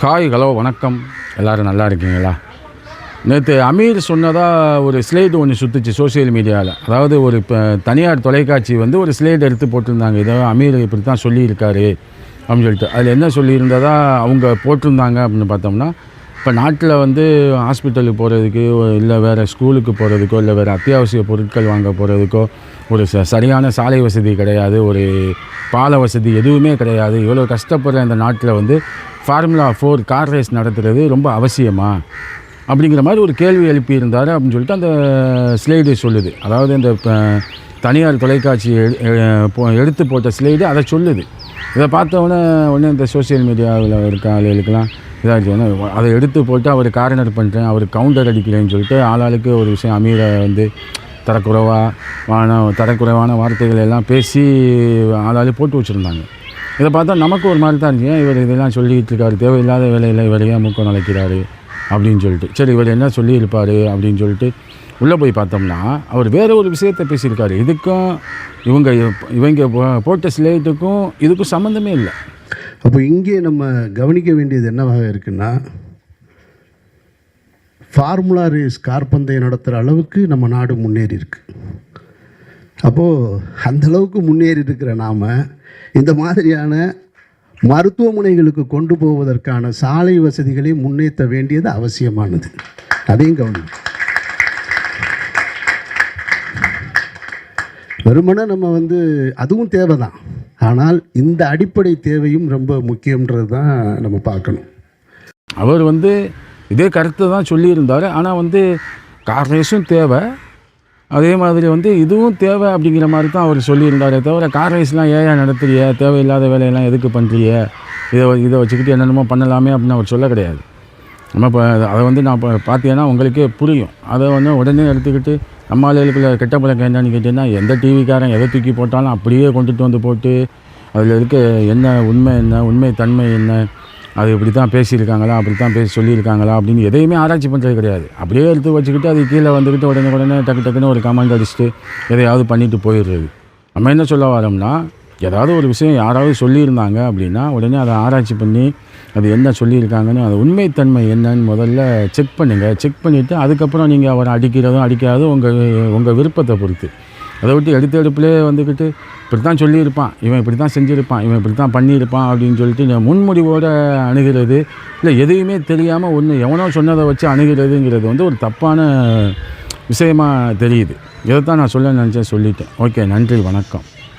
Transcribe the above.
Hi hello வணக்கம். எல்லோரும் நல்லா இருக்கீங்களா? நேற்று அமீர் சொன்னதாக ஒரு ஸ்லைடு ஒன்று சுற்றுச்சு சோஷியல் மீடியாவில் அதாவது ஒரு இப்போ தனியார் தொலைக்காட்சி வந்து ஒரு ஸ்லைடு எடுத்து போட்டிருந்தாங்க. இதை அமீர் இப்படி தான் சொல்லியிருக்காரு அப்படின்னு சொல்லிட்டு. அதில் என்ன சொல்லியிருந்ததா அவங்க போட்டிருந்தாங்க அப்படின்னு பார்த்தோம்னா இப்போ நாட்டில் வந்து ஹாஸ்பிட்டலுக்கு போகிறதுக்கு இல்லை வேறு ஸ்கூலுக்கு போகிறதுக்கோ இல்லை வேறு அத்தியாவசிய பொருட்கள் வாங்க போகிறதுக்கோ ஒரு ச சரியான சாலை வசதி கிடையாது ஒரு பால வசதி எதுவுமே கிடையாது. இவ்வளோ கஷ்டப்படுற இந்த நாட்டில் வந்து ஃபார்முலா ஃபோர் கார் ரேஸ் நடத்துகிறது ரொம்ப அவசியமா? அப்படிங்கிற மாதிரி ஒரு கேள்வி எழுப்பியிருந்தார் அப்படின்னு சொல்லிட்டு அந்த ஸ்லைடு சொல்லுது. அதாவது இந்த தனியார் தொலைக்காட்சி எடுத்து போட்ட ஸ்லைடு அதை சொல்லுது. இதை பார்த்த உடனே உடனே இந்த சோஷியல் மீடியாவில் இருக்க ஆளுகளுக்கெல்லாம் இதாகிடுச்சு. உடனே அதை எடுத்து போட்டு அவர் கார்னர் பண்ணுறேன் அவர் கவுண்டர் அடிக்கிறேன்னு சொல்லிட்டு ஆளாளுக்கு ஒரு விஷயம் அமீரை வந்து தரக்குறைவான தரக்குறைவான வார்த்தைகள் எல்லாம் பேசி ஆளாளு போட்டு வச்சுருந்தாங்க. இதை பார்த்தா நமக்கு ஒரு மாதிரி தான் இருந்துச்சு. இவர் இதெல்லாம் சொல்லிக்கிட்டு இருக்காரு? தேவையில்லாத வேலையில் இவர் ஏன் மூக்கம் நுழைக்கிறாரு அப்படின்னு சொல்லிட்டு. சரி இவர் என்ன சொல்லியிருப்பார் அப்படின்னு சொல்லிட்டு உள்ளே போய் பார்த்தோம்னா அவர் வேறு ஒரு விஷயத்தை பேசியிருக்காரு. இதுக்கும் இவங்க இவங்க போட்ட ஸ்லேட்டுக்கும் இதுக்கும் சம்மந்தமே இல்லை. அப்போ இங்கே நம்ம கவனிக்க வேண்டியது என்னவாக இருக்குன்னா ஃபார்முலா ரேஸ் கார் பந்தயம் நடத்துகிற அளவுக்கு நம்ம நாடு முன்னேறி இருக்கு. அப்போது அந்தளவுக்கு முன்னேறி இருக்கிற நாம் இந்த மாதிரியான மருத்துவமனைகளுக்கு கொண்டு போவதற்கான சாலை வசதிகளை முன்னேற்ற வேண்டியது அவசியமானது. அதையும் கவனிக்கும் வெறுமனே நம்ம வந்து அதுவும் தேவை தான் ஆனால் இந்த அடிப்படை தேவையும் ரொம்ப முக்கியன்றது தான் நம்ம பார்க்கணும். அவர் வந்து இதே கருத்தை தான் சொல்லியிருந்தார். ஆனால் வந்து கார் ரேஸும் தேவை. அதே மாதிரி வந்து இதுவும் தேவை அப்படிங்கிற மாதிரி தான் அவர் சொல்லியிருந்தாரே தவிர கார் ரேஸ்லாம் ஏன் நடத்துறிய? தேவையில்லாத வேலையெல்லாம் எதுக்கு பண்ணுறிய இதை இதை வச்சுக்கிட்டு என்னென்னமோ பண்ணலாமே அப்படின்னு அவர் சொல்ல கிடையாது. நம்ம இப்போ அதை வந்து நான் இப்போ பார்த்தீங்கன்னா உங்களுக்கே புரியும். அதை வந்து உடனே எடுத்துக்கிட்டு நம்ம ஆளுகளுக்குள்ள கெட்ட பழக்கம் என்னன்னு கேட்டிங்கன்னா எந்த டிவிக்காரன் எதை தூக்கி போட்டாலும் அப்படியே கொண்டுட்டு வந்து போட்டு அதில் இருக்க என்ன உண்மை என்ன உண்மை தன்மை என்ன அது இப்படி தான் பேசியிருக்காங்களா அப்படி தான் பேசி சொல்லியிருக்காங்களா அப்படின்னு எதையுமே ஆராய்ச்சி பண்ணுறது கிடையாது. அப்படியே எடுத்து வச்சுக்கிட்டு அது கீழே வந்துக்கிட்டு உடனே உடனே டக்கு டக்குன்னு ஒரு கமெண்ட் அடிச்சுட்டு எதையாவது பண்ணிட்டு போயிடுறது. நம்ம என்ன சொல்ல வரோம்னா ஏதாவது ஒரு விஷயம் யாராவது சொல்லியிருந்தாங்க அப்படின்னா உடனே அதை ஆராய்ச்சி பண்ணி அது என்ன சொல்லியிருக்காங்கன்னு அது உண்மைத்தன்மை என்னன்னு முதல்ல செக் பண்ணுங்கள் செக் பண்ணிவிட்டு அதுக்கப்புறம் நீங்கள் அவரை அடிக்கிறதும் அடிக்காததும் உங்கள் உங்கள் விருப்பத்தை பொறுத்து. அதை விட்டு எடுத்த எடுப்புலே வந்துக்கிட்டு இப்படி தான் சொல்லியிருப்பான் இவன் இப்படி தான் செஞ்சுருப்பான் இவன் இப்படி தான் பண்ணியிருப்பான் அப்படின்னு சொல்லிட்டு இந்த முன்முடிவோடு அணுகிறது இல்லை எதையுமே தெரியாமல் ஒன்று எவனோ சொன்னதை வச்சு அணுகிறதுங்கிறது வந்து ஒரு தப்பான விஷயமா தெரியுது. இதைத்தான் நான் சொல்ல நினச்சேன் சொல்லிட்டேன். ஓகே நன்றி வணக்கம்.